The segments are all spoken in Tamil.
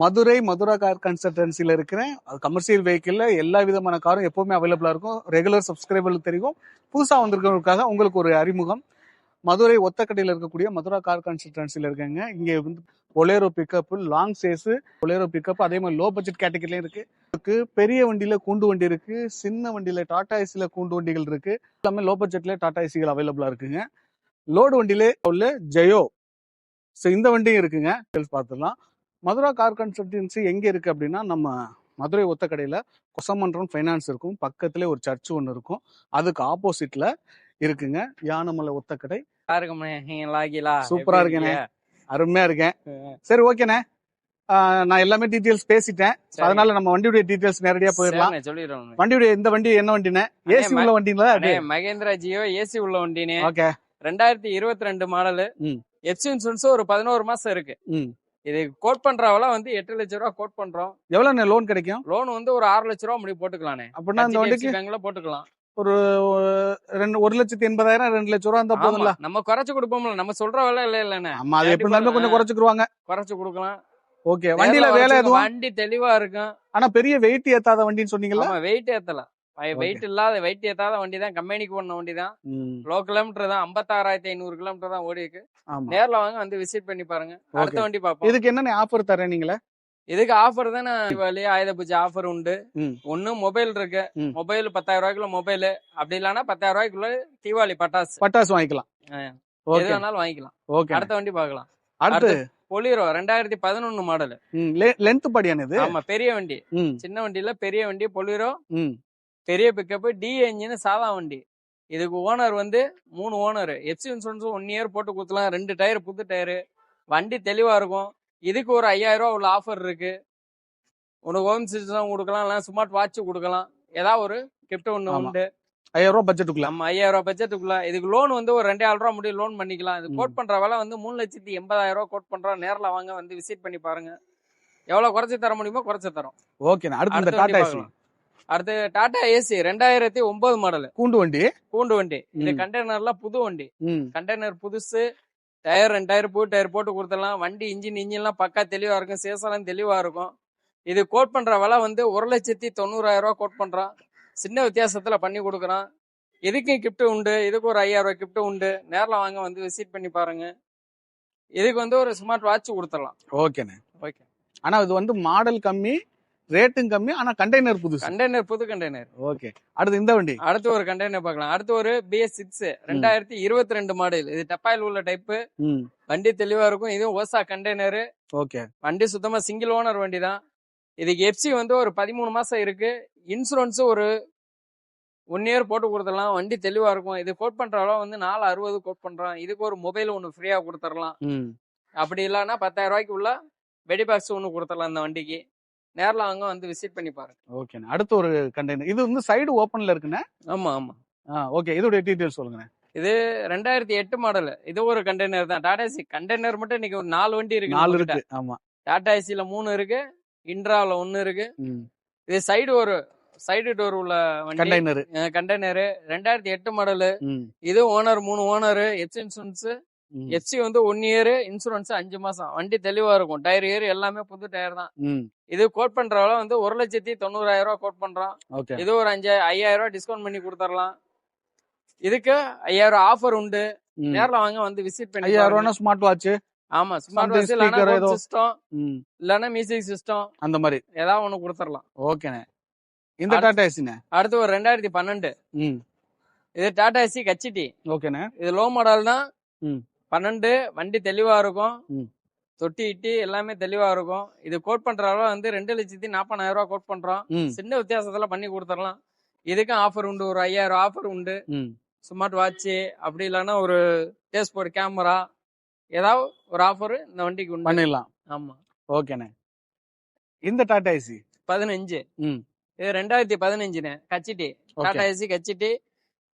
மதுரை மதுரா கார் கன்சல்டன்சில இருக்கிறேன். கமர்ஷியல் வெஹிக்கிள்ல எல்லா விதமான காரும் எப்பவுமே அவைலபிளா இருக்கும். ரெகுலர் சப்ஸ்கிரைபர்களுக்கு தெரியும். புதுசா வந்திருக்கிறவங்களுக்காக உங்களுக்கு ஒரு அறிமுகம். மதுரை ஒத்தக்கடையில் இருக்கக்கூடிய மதுரா கார் கன்சல்டன்சில இருக்காங்க. இங்க வந்து Bolero pickup long chassis Bolero pickup அதே மாதிரி லோ பட்ஜெட் கேட்டகரிலையும் இருக்கு. இருக்கு பெரிய வண்டியில கூண்டு வண்டி இருக்கு. சின்ன வண்டியில டாடா ஏசில கூண்டு வண்டிகள் இருக்கு. எல்லாமே லோ பட்ஜெட்ல டாடா ஏசிகள் அவைலபிளா இருக்குங்க. லோடு வண்டியிலே உள்ள ஜெயோ ஸோ இந்த வண்டியும் இருக்குங்க. டீட்டெயில்ஸ் பார்த்துடலாம். மதுரா கார் கன்சல்டன்சி எங்க இருக்கு அப்படின்னா நம்ம மதுரை ஒத்தக்கடையில கொசமன்றம் ஃபைனான்ஸ் இருக்கும். பக்கத்துல ஒரு சர்ச் ஒன்று இருக்கும். அதுக்கு ஆப்போசிட்ல இருக்குங்க யானமலை ஒத்தக்கடை. சூப்பரா இருக்கேனே. அருமையா இருக்கேன். சரி ஓகேண்ணே. நான் எல்லாமே டீட்டெயில்ஸ் பேசிட்டேன். அதனால நம்ம வண்டியுடைய டீட்டெயில்ஸ் நேரடியா போயிடலாம். சொல்லிடுறோம் வண்டியுடைய இந்த வண்டி என்ன வண்டிண்ணே? ஏசி உள்ள வண்டிங்களா மகேந்திரா ஜியோ ஏசி உள்ள வண்டினே ஓகே. ரெண்டாயிரத்தி இருபத்தி ரெண்டு மாடலு. எஃப்சி இன்சூரன்ஸ் ஒரு பதினோரு மாசம் இருக்கு. ம். இது கோட் பண்றவள வந்து எட்டு லட்ச ரூபா கோட் பண்றோம். எவ்வளவு லோன் கிடைக்கும்? லோன் வந்து ஒரு ஆறு லட்ச ரூபா முடி போட்டுக்கலானே அப்படின்னா இந்த வண்டிக்கு பேங்க்ல போட்டுக்கலாம். ஒரு ரெண்டு ஒரு லட்சத்தி எண்பதாயிரம் ரெண்டு லட்சம் ரூபா இருந்தா போதும்ல? நம்ம குறைச்சு கொடுப்போம்ல. நம்ம சொல்ற விலை இல்ல இல்லன்னு ஆமா அது எப்படி இருந்தாலும் கொஞ்சம் குறைச்சுக்குருவாங்க. குறைச்சு கொடுக்கலாம். ஓகே வண்டியில வேலை எதுவும்? வண்டி தெளிவா இருக்கும். ஆனா பெரிய வெயிட் ஏத்தாத வண்டின்னு சொன்னீங்கல்ல? ஆமா வெயிட் ஏத்தலாம் வெயிட் இல்லாத வெயிட் ஏத்தாத வண்டி தான் கம்பெனிக்கு போன வண்டி தான் லோ கிலோமீட்டர் தான். ஐம்பத்தாறாயிரத்தி ஐநூறு கிலோமீட்டர் தான் ஓடி இருக்கு நேர்ல வாங்க வந்து விசிட் பண்ணி பாருங்க. அடுத்த. வண்டி பாப்போம் இதுக்கு என்னென்ன ஆஃபர் தரேன் நீங்களே? இதுக்கு ஆஃபர் தானே தீபாவளி ஆயுத பூஜை ஆஃபர் உண்டு. ஒண்ணு மொபைல் இருக்கு. மொபைல் பத்தாயிரம் ரூபாய்க்குள்ள மொபைல் அப்படி இல்லைன்னா பத்தாயிரம் ரூபாய்க்குள்ள தீபாவளி பட்டாசு. பட்டாசு வாங்கிக்கலாம். எது வேணாலும் வாங்கிக்கலாம். ஓகே அடுத்த வண்டி பார்க்கலாம். அடுத்து? பொலிரோ ரெண்டாயிரத்தி பதினொன்னு மாடல் லென்த் படியான இது ஆமா பெரிய வண்டி. சின்ன வண்டியில பெரிய வண்டி பொலிரோ பெரிய பிக்கப் டி என்ஜின் சாதா வண்டி. இதுக்கு ஓனர் வந்து மூணு owner FC insurance one year போட்டு கொடுக்கலாம் ரெண்டு டயர் புது டயரு வண்டி தெளிவா இருக்கும். இதுக்கு ஒரு ஐயாயிரம் ரூபா உள்ள ஆஃபர் இருக்கு. உனக்கு ஹோம் சிஸ்டம் கொடுக்கலாம். இல்லைன்னா ஸ்மார்ட் வாட்ச் கொடுக்கலாம். ஏதாவது ஒரு கிஃப்ட் ஒன்று ஆமா. உண்டு. ஐயாயிரம் ரூபாய் பட்ஜெட்டுக்குள்ள நம்ம ஐயாயிரம் ரூபாய் பட்ஜெட்டுக்குள்ள இதுக்கு லோன் வந்து ஒரு ரெண்டாயிரம் ரூபா முடியும் லோன் பண்ணிக்கலாம். இது. கோட் பண்ற விலை வந்து மூணு லட்சத்தி எண்பதாயிரம் ரூபா கோட் பண்றோம் நேர்ல வாங்க வந்து விசிட் பண்ணி பாருங்க. எவ்வளவு குறைச்சு தர முடியுமோ குறைச்சு தரோம். ஓகேண்ணா அடுத்து டாடா. அடுத்து டாடா ஏசி ரெண்டாயிரத்தி ஒன்பது மாடல் கூண்டு வண்டி. கூண்டு வண்டி. இது ம். கண்டெய்னர்ல புது வண்டி. கண்டெய்னர் புதுசு. டயர் ரெண்டு டயர் புது டயர் போட்டு கொடுத்துடலாம். வண்டி இன்ஜின் இன்ஜின்லாம் பக்கா தெளிவா இருக்கும். சேசலாம் தெளிவா இருக்கும். இது கோட் பண்ற விலை வந்து ஒரு லட்சத்தி தொண்ணூறாயிரம் ரூபாய் கோட் பண்றான். சின்ன வித்தியாசத்துல பண்ணி கொடுக்குறான். இதுக்கும் கிஃப்ட் உண்டு. இதுக்கு ஒரு ஐயாயிரம் ரூபாய் கிஃப்ட் உண்டு. நேர்ல வாங்க வந்து விசிட் பண்ணி பாருங்க. இதுக்கு வந்து ஒரு ஸ்மார்ட் வாட்ச் கொடுத்துடலாம். ஓகேண்ணே ஓகே ஆனா இது வந்து மாடல் கம்மி. ரேட்டும் கம்மி ஆனா கண்டெய்னர் புதுசு. கண்டெய்னர் புது கண்டெய்னர் ஓகே. அடுத்து இந்த வண்டி. அடுத்து ஒரு கண்டெய்னர் பார்க்கலாம். அடுத்து ஒரு பிஎஸ் சிக்ஸ் ரெண்டாயிரத்தி இருபத்தி ரெண்டு மாடல் இது டப்பாயில் உள்ள டைப்பு ம். வண்டி தெளிவா இருக்கும். இதுவும் ஓசா கண்டெய்னர் ஓகே. வண்டி சுத்தமா சிங்கிள் ஓனர் வண்டி தான் இதுக்கு எஃப்சி வந்து ஒரு பதிமூணு மாசம் இருக்கு. இன்சூரன்ஸ் ஒரு ஒன் இயர் போட்டு கொடுத்துடலாம். வண்டி தெளிவா இருக்கும். இது கோட் பண்ற அளவு வந்து நாலு அறுபது கோட் பண்றோம் இதுக்கு ஒரு மொபைல் ஒன்று ஃப்ரீயா கொடுத்துடலாம். அப்படி இல்லைன்னா பத்தாயிரம் ரூபாய்க்கு உள்ள வெடி பாக்ஸ் ஒன்று கொடுத்துடலாம் இந்த வண்டிக்கு. நேரில் வாங்க வந்து விசிட் பண்ணி பாருங்க. ஓகேண்ணே அடுத்து ஒரு கண்டெய்னர் இது வந்து சைடு ஓப்பன்ல இருக்குண்ணே? ஆமா ஆமா. ஆ ஓகே இதோடைய டீட்டெயில் சொல்லுங்கண்ணே. இது ரெண்டாயிரத்தி எட்டு மாடல் இது ஒரு கண்டெய்னர் தான். டாடா ஏசி கண்டெய்னர் மட்டும் இன்னைக்கு ஒரு நாலு வண்டி இருக்கு நாலு. இருக்கு ஆமா. டாடா ஏசில மூணு இருக்கு. இன்ட்ரால ஒன்னு இருக்கு. இது சைடு ஒரு சைடு டோர் உள்ள கண்டெய்னர் கண்டெய்னர் ரெண்டாயிரத்தி எட்டு மாடலு இது ஓனர் மூணு ஓனர் எஃப்சி எஃப்சி வந்து ஒன் இயர் இன்சூரன்ஸ் அஞ்சு மாசம். வண்டி தெளிவா இருக்கும். டயர் ஏர் எல்லாமே புது டயர் தான். இது கோட் பண்ற விலை வந்து ஒரு லட்சத்தி தொண்ணூறாயிரம் ரூபாய் கோட் பண்றோம் இது ஒரு அஞ்சு ஐயாயிரம் ரூபாய் டிஸ்கவுண்ட் பண்ணி கொடுத்துடலாம். இதுக்கு ஐயாயிரம் ஆஃபர் உண்டு. நேர்ல வாங்க வந்து விசிட் பண்ணி ஐயாயிரம். ரூபா ஸ்மார்ட் வாட்ச் ஆமா ஸ்மார்ட் வாட்ச் ஏதோ. System hmm. இல்லைன்னா மியூசிக் சிஸ்டம் அந்த மாதிரி. ஏதாவது ஒண்ணு கொடுத்துடலாம். ஓகேண்ணே. இந்த டாடா ஏசிண்ணே அடுத்து ஒரு ரெண்டாயிரத்தி பன்னெண்டு. இது டாடா ஏசி கச்சிட்டி. ஓகேண்ணே. இது லோ மாடல் தான். பன்னெண்டு வண்டி தெளிவா இருக்கும். தொட்டி இட்டி எல்லாமே தெளிவா இருக்கும். இது கோட் பண்ற அளவு வந்து ரெண்டு லட்சத்தி நாற்பதாயிரம் ரூபாய் கோட் பண்றோம். சின்ன வித்தியாசத்துல பண்ணி கொடுத்துடலாம். இதுக்கும் ஆஃபர் உண்டு. ஒரு ஐயாயிரம் ஆஃபர் உண்டு. ஸ்மார்ட் வாட்ச் அப்படி இல்லைன்னா ஒரு டேஸ்போர்ட் கேமரா ஏதாவது ஒரு ஆஃபர் இந்த வண்டிக்கு உண்டு. பண்ணிடலாம். ஆமா. ஓகேண்ணே. இந்த டாடா ஏசி பதினஞ்சு. ம். இது ரெண்டாயிரத்தி பதினஞ்சுண்ணே. கச்சிட்டி. டாடா ஏசி கச்சிட்டி.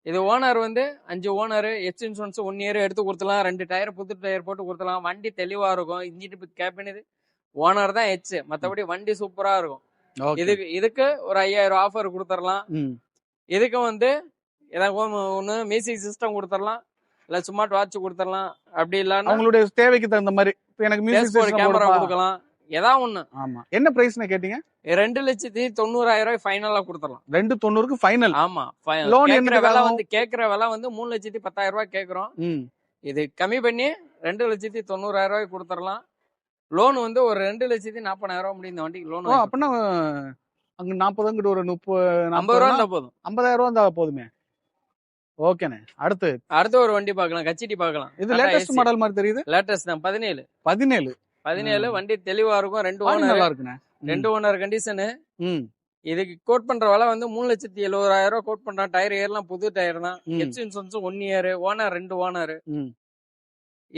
இது ஓனர் வந்து அஞ்சு owner F insurance one year எடுத்து கொடுத்துலாம் ரெண்டு டயர் புது டயர் போட்டு கொடுத்துலாம் வண்டி தெளிவா இருக்கும். இன்ஜின் கேபின் இது. ஓனர் தான் எச் மத்தபடி வண்டி சூப்பரா இருக்கும். இதுக்கு இதுக்கு ஒரு ஐயாயிரம் ஆஃபர் கொடுத்துடலாம். இதுக்கு வந்து ஏதாவது ஒன்று மியூசிக் சிஸ்டம் கொடுத்துடலாம். இல்ல ஸ்மார்ட் வாட்ச் கொடுத்துடலாம். அப்படி இல்லைன்னா அவங்களுடைய தேவைக்கு தகுந்த மாதிரி. இப்போ எனக்கு மியூசிக் கேமரா கொடுக்கலாம். ஏதா ஒண்ணு. ஆமா. என்ன பிரைஸ்னு கேட்டீங்க? ரெண்டு லட்சத்தி தொண்ணூறாயிரம் ரூபாய் ஃபைனலா கொடுத்துடலாம். ரெண்டு தொண்ணூறுக்கு ஃபைனல் ஆமா கேக்குற என்னத்துக்கு விலை? வந்து கேக்குற விலை வந்து மூணு லட்சத்தி பத்தாயிரம் ரூபாய் கேக்குறோம். இது கம்மி பண்ணி ரெண்டு லட்சத்தி தொண்ணூறாயிரம் ரூபாய் கொடுத்துடலாம். லோன் வந்து ஒரு ரெண்டு லட்சத்தி நாற்பதாயிரம் ரூபாய் முடியும் இந்த வண்டிக்கு. லோன் அப்படின்னா அங்க நாற்பது அங்கிட்டு ஒரு முப்பது ஐம்பது ரூபா இருந்தா போதும். ஐம்பதாயிரம் ரூபா இருந்தா போதுமே. ஓகேண்ணே. அடுத்து. அடுத்த ஒரு வண்டி பார்க்கலாம். கச்சிடி பார்க்கலாம். இது லேட்டஸ்ட் மாடல் மாதிரி தெரியுது? லேட்டஸ்ட் தான் பதினேழு. பதினேழு. பதினேழு வண்டி தெளிவா இருக்கும். ரெண்டு ஓனர் நல்லா இருக்குண்ணே. ரெண்டு ஓனர் கண்டிஷனு இதுக்கு கோட் பண்ற விலை வந்து மூணு லட்சத்தி எழுபதாயிரம் ரூபாய் கோட் பண்றான். டயர் ஏர்லாம் புது டயர் தான். ஹெச் இன்சூரன்ஸும் ஒன் இயர் ஓனர் ரெண்டு ஓனர்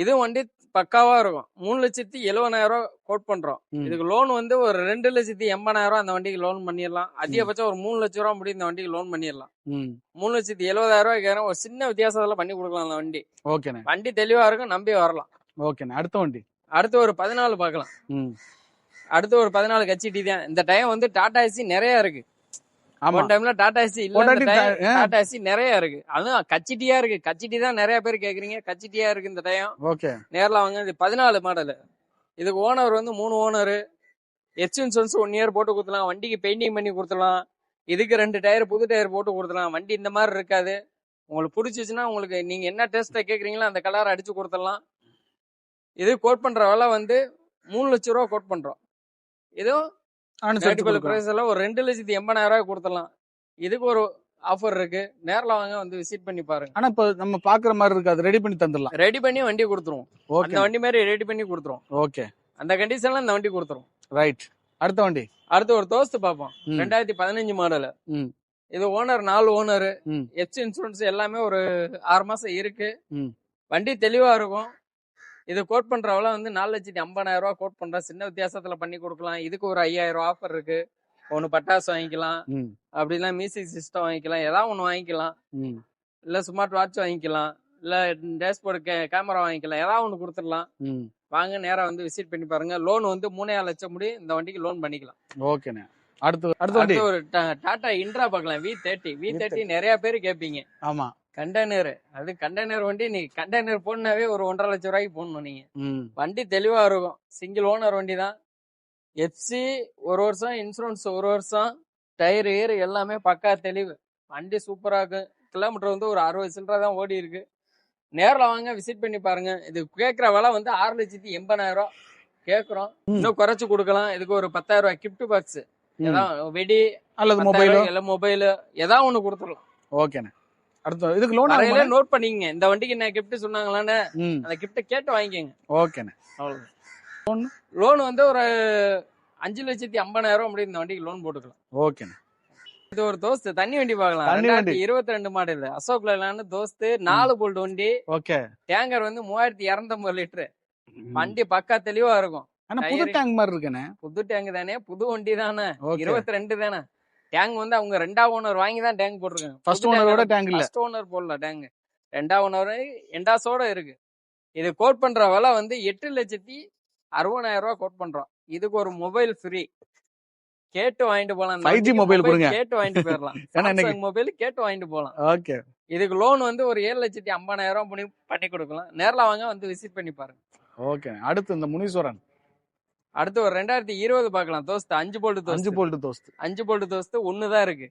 இது வண்டி பக்காவா இருக்கும். மூணு லட்சத்தி எழுபதாயிரம் ரூபாய் கோட் பண்றோம். இதுக்கு லோன் வந்து ஒரு ரெண்டு லட்சத்தி எண்பதாயிரம் ரூபாய் அந்த வண்டிக்கு லோன் பண்ணிடலாம். அதிகபட்சம் ஒரு மூணு லட்சம் ரூபா முடியும் இந்த வண்டிக்கு லோன் பண்ணிடலாம். மூணு லட்சத்தி எழுபதாயிரம் ரூபாய்க்கு ஒரு சின்ன வித்தியாசத்துல பண்ணி கொடுக்கலாம் அந்த வண்டி. ஓகேண்ணே. வண்டி தெளிவா இருக்கும் நம்பி வரலாம். ஓகேண்ணே. அடுத்த வண்டி. அடுத்து ஒரு பதினாலு பார்க்கலாம். அடுத்து ஒரு பதினாலு கச்சிடி தான். இந்த டைம் வந்து டாடா ஏசி நிறைய இருக்கு. ஒன் டைம்ல டாடா ஏசி இல்ல. டாடா ஏசி நிறைய இருக்கு. அதுவும் கச்சிட்டியா இருக்கு. கச்சிட்டி தான் நிறைய பேர் கேக்குறீங்க. கச்சிட்டியா இருக்கு இந்த டைம் ஓகே. நேர்ல வாங்க இது பதினாலு மாடல். இதுக்கு ஓனர் வந்து மூணு owner H insurance one year போட்டு கொடுத்துலாம் வண்டிக்கு பெயிண்டிங் பண்ணி கொடுத்துலாம் இதுக்கு ரெண்டு டயர் புது டயர் போட்டு கொடுத்துலாம் வண்டி இந்த மாதிரி இருக்காது. உங்களுக்கு பிடிச்சிச்சுன்னா உங்களுக்கு நீங்க என்ன டேஸ்ட்டை கேக்குறீங்களோ அந்த கலர் அடிச்சு கொடுத்துடலாம். இது கோட் பண்ற விலை வந்து மூணு லட்ச ரூபா கோட் பண்றோம். இதுவும். பிரைஸ் எல்லாம் ஒரு ரெண்டு லட்சத்தி எண்பதாயிரம் ரூபாய் கொடுத்துடலாம். இதுக்கு ஒரு ஆஃபர் இருக்கு. நேர்ல வாங்க வந்து விசிட் பண்ணி பாருங்க. ஆனா இப்ப நம்ம பாக்குற மாதிரி இருக்காது ரெடி பண்ணி தந்துடலாம். ரெடி பண்ணி வண்டி கொடுத்துருவோம். ஓகே அந்த வண்டி மாதிரி ரெடி பண்ணி கொடுத்துருவோம். ஓகே அந்த கண்டிஷன்ல இந்த வண்டி கொடுத்துருவோம். ரைட் அடுத்த வண்டி. அடுத்து ஒரு தோஸ்து பார்ப்போம். ரெண்டாயிரத்தி பதினஞ்சு மாடல். இது ஓனர் நாலு ஓனர். எஃப்சி இன்சூரன்ஸ் எல்லாமே ஒரு ஆறு மாசம் இருக்கு. வண்டி தெளிவா இருக்கும். இது கோட் பண்றவள வந்து நாலு லட்சத்தி ஐம்பதாயிரம் ரூபாய் கோட் பண்ற. சின்ன வித்தியாசத்துல பண்ணி கொடுக்கலாம். இதுக்கு ஒரு ஐயாயிரம் ரூபாய் ஆஃபர் இருக்கு. ஒன்னு பட்டாசு வாங்கிக்கலாம். ம். அப்படின்னா மியூசிக் சிஸ்டம் வாங்கிக்கலாம். ஏதாவது ஒன்று வாங்கிக்கலாம். இல்ல ஸ்மார்ட் வாட்ச் வாங்கிக்கலாம். இல்ல டேஷ்போர்டு கே கேமரா வாங்கிக்கலாம். ஏதாவது ஒன்று கொடுத்துடலாம். வாங்க நேரா வந்து விசிட் பண்ணி பாருங்க. லோன் வந்து மூணே லட்சம் முடி இந்த வண்டிக்கு லோன் பண்ணிக்கலாம். ஓகேண்ணே. அடுத்து அடுத்த ஒரு டாடா இன்ட்ரா பார்க்கலாம். வி தேர்ட்டி வி தேர்ட்டி நிறைய பேர் கேட்பீங்க ஆமா. கண்டெய்னர் அது கண்டெய்னர் வண்டி நீ கண்டெய்னர் போடனாவே ஒரு ஒன்றரை லட்சம் ரூபாய்க்கு போடணும் நீங்க. வண்டி தெளிவா இருக்கும். சிங்கிள் ஓனர் வண்டி தான். எஃப்சி ஒரு வருஷம் இன்சூரன்ஸ் ஒரு வருஷம் டயர் ஏர் எல்லாமே பக்கா தெளிவு. வண்டி சூப்பரா இருக்கு. கிலோமீட்டர் வந்து ஒரு அறுபது சில்லரை தான் ஓடி இருக்கு. நேர்ல வாங்க விசிட் பண்ணி பாருங்க. இது கேட்குற விலை வந்து ஆறு லட்சத்தி எண்பதாயிரம் கேட்குறோம் இன்னும் குறைச்சு கொடுக்கலாம். இதுக்கு ஒரு பத்தாயிரம் ரூபாய் கிஃப்ட் பாக்ஸ் வெடி அல்லது மொபைலோ இல்ல மொபைல் ஏதாவது ஒண்ணு கொடுத்துடலாம். ஓகேண்ணே. அடுத்து இதுக்கு லோன் வரையில நோட் பண்ணிக்கங்க. இந்த வண்டிக்கு என்ன கிஃப்ட் சொன்னாங்களான்னு அந்த கிஃப்ட கேட்டு வாங்கிக்கோங்க. ஓகேண்ணே. அவ்வளவுதான். லோன் வந்து ஒரு அஞ்சு லட்சத்தி ஐம்பதாயிரம் முடியும் இந்த வண்டிக்கு லோன் போட்டுக்கலாம். ஓகேண்ணே. இது ஒரு தோஸ்து. தண்ணி வண்டி வண்டி. இருபத்தி ரெண்டு மாடல் அசோக் லேலான்னு தோஸ்து. நாலு போல்ட் வண்டி. ஓகே. டேங்கர் வந்து மூவாயிரத்தி இரநூத்தம்பது லிட்டரு. வண்டி பக்கா தெளிவா இருக்கும். ஆனா புது டேங்க் மாதிரி இருக்குண்ணே. புது டேங்க் தானே. புது வண்டி தானே. இருபத்தி ரெண்டு தானே. டேங்க் வந்து அவங்க ரெண்டா ஓனர் வாங்கி தான் டேங்க் போட்டிருக்காங்க. ஃபர்ஸ்ட் ஓனரோட டேங்க் இல்ல. ஃபர்ஸ்ட் ஓனர் போடல டேங்க் ரெண்டா ஓனர் எண்டாஸோட இருக்கு. இது கோட் பண்ற விலை வந்து எட்டு லட்சத்தி அறுபதாயிரம் ரூபாய் கோட் பண்றோம். இதுக்கு ஒரு மொபைல் ஃப்ரீ கேட்டு வாங்கிட்டு போலாம். 5G mobile கொடுங்க. கேட்டு வாங்கிட்டு போயிடலாம் ஏன்னா மொபைல் கேட்டு வாங்கிட்டு போலாம். ஓகே இதுக்கு லோன் வந்து ஒரு ஏழு லட்சத்தி ஐம்பதாயிரம் ரூபாய் பண்ணி பண்ணி கொடுக்கலாம். நேர்ல வாங்க வந்து விசிட் பண்ணி பாருங்க. ஓகே அடுத்து இந்த முனீஸ்வரன். அடுத்து ஒரு ரெண்டாயிரத்தி இருபது பார்க்கலாம். தோஸ்து அஞ்சு போல்ட் அஞ்சு போல்ட் தோஸ்து. அஞ்சு போல்ட் தோஸ்து ஒன்னு தான் இருக்கு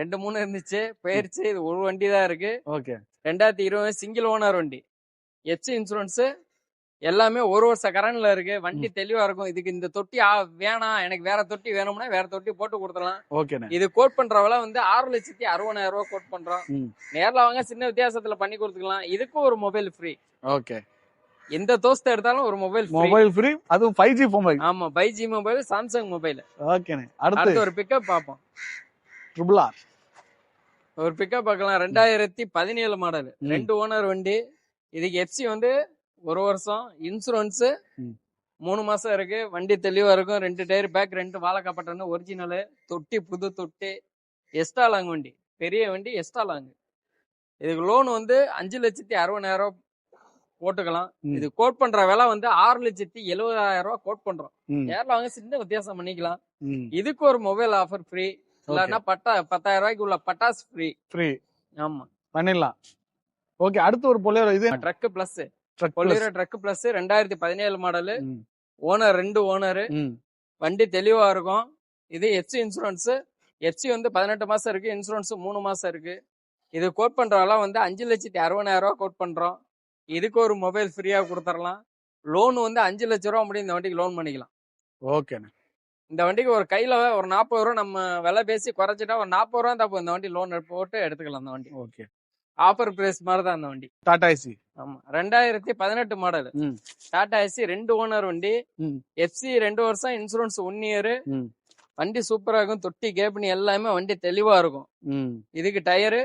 ரெண்டு மூணு இருந்துச்சு. போயிருச்சு இது ஒரு வண்டி தான் இருக்கு. ஓகே. ரெண்டாயிரத்தி இருபது சிங்கிள் ஓனர் வண்டி. எஃப்சி இன்சூரன்ஸ் எல்லாமே ஒரு வருஷ கரண்ட்ல இருக்கு. வண்டி தெளிவா இருக்கும். இதுக்கு இந்த தொட்டி வேணாம். எனக்கு வேற தொட்டி வேணும்னா வேற தொட்டி போட்டு கொடுத்துடலாம். ஓகேண்ணே. இது கோட் பண்ற விலை வந்து ஆறு லட்சத்தி அறுபதாயிரம் ரூபாய் கோட் பண்றோம். நேர்ல வாங்க சின்ன வித்தியாசத்துல பண்ணி கொடுத்துக்கலாம். இதுக்கும் ஒரு மொபைல் ஃப்ரீ ஓகே. எந்த தோஸ்த எடுத்தாலும் ஒரு மொபைல் மொபைல் ஃப்ரீ அதுவும் ஃபைவ் ஜி மொபைல் ஆமா five G mobile Samsung mobile ஓகேண்ணே அடுத்து. ஒரு பிக்கப் பார்ப்போம். ட்ரிபிள் ஆர் ஒரு பிக்கப் பார்க்கலாம். ரெண்டாயிரத்தி பதினேழு மாடல். ரெண்டு ஓனர் வண்டி. இதுக்கு எஃப்சி வந்து ஒரு வருஷம். இன்சூரன்ஸ். மூணு மாசம் இருக்கு. வண்டி தெளிவா இருக்கும். ரெண்டு டயர் பேக் ரெண்டு வாழைக்காப்பட்டன்னு ஒரிஜினல் தொட்டி புது தொட்டி. எஸ்டா லாங் வண்டி. பெரிய வண்டி எஸ்டா லாங் இதுக்கு லோன் வந்து அஞ்சு லட்சத்தி அறுபதாயிரம் போட்டுக்கலாம். இது கோட் பண்ற விலை வந்து ஆறு லட்சத்தி எழுபதாயிரம் ரூபாய் கோட் பண்றோம். நேரில் வாங்க சின்ன வித்தியாசம் பண்ணிக்கலாம். இதுக்கு ஒரு மொபைல் ஆஃபர் ஃப்ரீ இல்லைன்னா பட்டா பத்தாயிரம் ரூபாய்க்கு உள்ள பட்டாஸ் ஃப்ரீ ஃப்ரீ ஆமா. பண்ணிடலாம். ஓகே அடுத்து ஒரு பொலேரோ இது truck plus Bolero truck plus ரெண்டாயிரத்தி பதினேழு மாடல். ஓனர் ரெண்டு ஓனரு வண்டி தெளிவா இருக்கும். இது எஃப்சி இன்சூரன்ஸ் எஃப்சி வந்து பதினெட்டு மாசம் இருக்கு. இன்சூரன்ஸ் மூணு மாசம் இருக்கு. இது கோட் பண்றவெல்லாம் வந்து அஞ்சு லட்சத்தி அறுபதாயிரம் ரூபா கோட் பண்றோம். இதுக்கு ஒரு மொபைல் ஃப்ரீயா கொடுத்துடலாம் லோன் வந்து அஞ்சு லட்ச ரூபா முடியும் இந்த வண்டிக்கு லோன் பண்ணிக்கலாம். ஓகேண்ணே. இந்த வண்டிக்கு ஒரு கையில ஒரு நாற்பது ரூபா நம்ம விலை பேசி குறைச்சிட்டா ஒரு நாற்பது ரூபா தப்பு இந்த வண்டி லோன் போட்டு எடுத்துக்கலாம் இந்த வண்டி. ஓகே. ஆஃபர் பிரைஸ் மாதிரி தான் இந்த வண்டி. டாடா ஏசி ஆமா. ரெண்டாயிரத்தி பதினெட்டு மாடல் டாடா ஏசி ரெண்டு ஓனர் வண்டி. எஃப்சி ரெண்டு வருஷம் இன்சூரன்ஸ் ஒன் இயர் வண்டி சூப்பரா இருக்கும். தொட்டி கேப்னி எல்லாமே வண்டி தெளிவா இருக்கும். இதுக்கு டயரு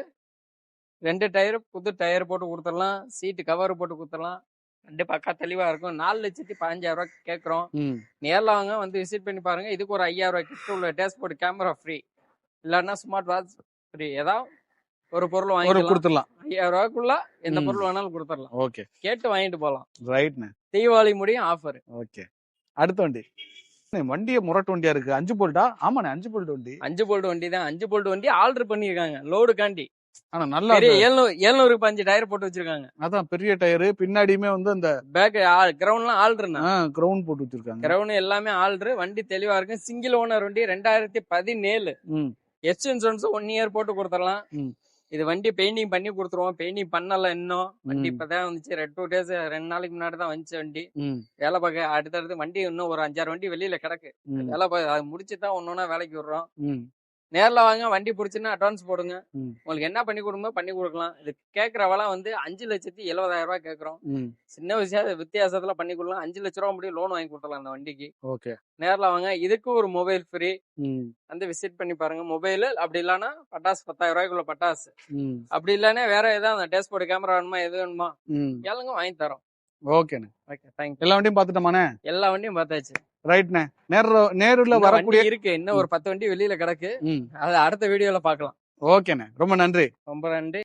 ரெண்டு டயர் புது டயர் போட்டு கொடுத்துடலாம். சீட்டு கவர் போட்டு கொடுத்துடலாம். வண்டி பக்கா தெளிவா இருக்கும். நாலு லட்சத்தி பதினஞ்சாயிரம் ரூபாய் கேட்குறோம். நேரில் வாங்க வந்து விசிட் பண்ணி பாருங்க. இதுக்கு ஒரு ஐயாயிரம் ரூபாய் கிட்ட உள்ள டேஷ்போர்ட் கேமரா ஃப்ரீ. இல்லைன்னா ஸ்மார்ட் வாட்ச் ஃப்ரீ. ஏதாவது ஒரு பொருள் வாங்கிக்கலாம். கொடுத்துடலாம். ஐயாயிரம் ரூபாய்க்குள்ள எந்த. பொருள் வேணாலும் கொடுத்துடலாம். ஓகே. கேட்டு வாங்கிட்டு போகலாம் ரைட்ண்ணே. தீபாவளி முடியும் ஆஃபர் ஓகே. அடுத்த வண்டி. வண்டியே முரட்டு வண்டியா இருக்கு. அஞ்சு போல்ட்டா ஆமாண்ணே அஞ்சு போல்ட் வண்டி. அஞ்சு போல்ட் வண்டி தான். அஞ்சு போல்ட் வண்டி ஆல்டர் பண்ணியிருக்காங்க. லோடு காண்டி. ஆனா நல்லா ஏழ்நூறுக்கு அஞ்சு டயர் போட்டு வச்சிருக்காங்க. அதான் பெரிய டயரு. பின்னாடியுமே வந்து அந்த பேக் கிரவுண்ட்லாம் ஆல்ட்ருண்ணா கிரவுண்ட் போட்டு வச்சிருக்காங்க. கிரவுண்ட் எல்லாமே ஆல்ட்ரு வண்டி தெளிவா இருக்கு. சிங்கிள் ஓனர் வண்டி ரெண்டாயிரத்தி பதினேழு. இன்சூரன்ஸ் ஒன் இயர் போட்டு கொடுத்துடலாம். இது வண்டி பெயிண்டிங் பண்ணி கொடுத்துருவோம். பெயிண்டிங் பண்ணல இன்னும். வண்டி. இப்பதான் வந்துச்சு. ரெண்டு டூ டேஸ் ரெண்டு நாளைக்கு முன்னாடி தான் வந்துச்சு வண்டி. வேலை பார்க்க அடுத்தடுத்து வண்டி இன்னும் ஒரு அஞ்சாறு வண்டி வெளியில கிடக்கு. வேலை பார்க்க அது முடிச்சு தான் ஒன்னொன்னா வேலைக்கு விடுறோம். நேர்ல வாங்க வண்டி பிடிச்சுன்னா அட்வான்ஸ் போடுங்க. உங்களுக்கு என்ன பண்ணி கொடுங்க பண்ணி கொடுக்கலாம். இது கேட்கற விலை வந்து அஞ்சு லட்சத்தி எழுபதாயிரம் ரூபாய் கேட்கறோம். சின்ன விஷயம் வித்தியாசத்துல பண்ணி கொடுக்கலாம். அஞ்சு லட்ச ரூபா முடியும் லோன் வாங்கி கொடுக்கலாம் அந்த வண்டிக்கு. ஓகே. நேர்ல வாங்க இதுக்கு ஒரு மொபைல் ஃப்ரீ வந்து விசிட் பண்ணி பாருங்க. மொபைல் அப்படி இல்லைன்னா பட்டாசு பத்தாயிரம் ரூபாய்க்குள்ள பட்டாசு. அப்படி இல்லைன்னா வேற ஏதாவது டேஷ்போர்ட் கேமரா வேணுமா எது வேணுமா? ம். கேளுங்க வாங்கி தரோம். ஓகேண்ணே. ஓகே தேங்க்யூ எல்லா வண்டியும் பார்த்துட்டோமாண்ணே? எல்லா வண்டியும் பார்த்தாச்சு. ரைட்ண்ணே நேர்ல நேருல வரக்கூடிய இருக்கு. இன்னும் ஒரு பத்து வண்டி வெளியில கிடக்கு. அது அடுத்த வீடியோல பார்க்கலாம். ஓகேண்ணே ரொம்ப நன்றி. ரொம்ப நன்றி.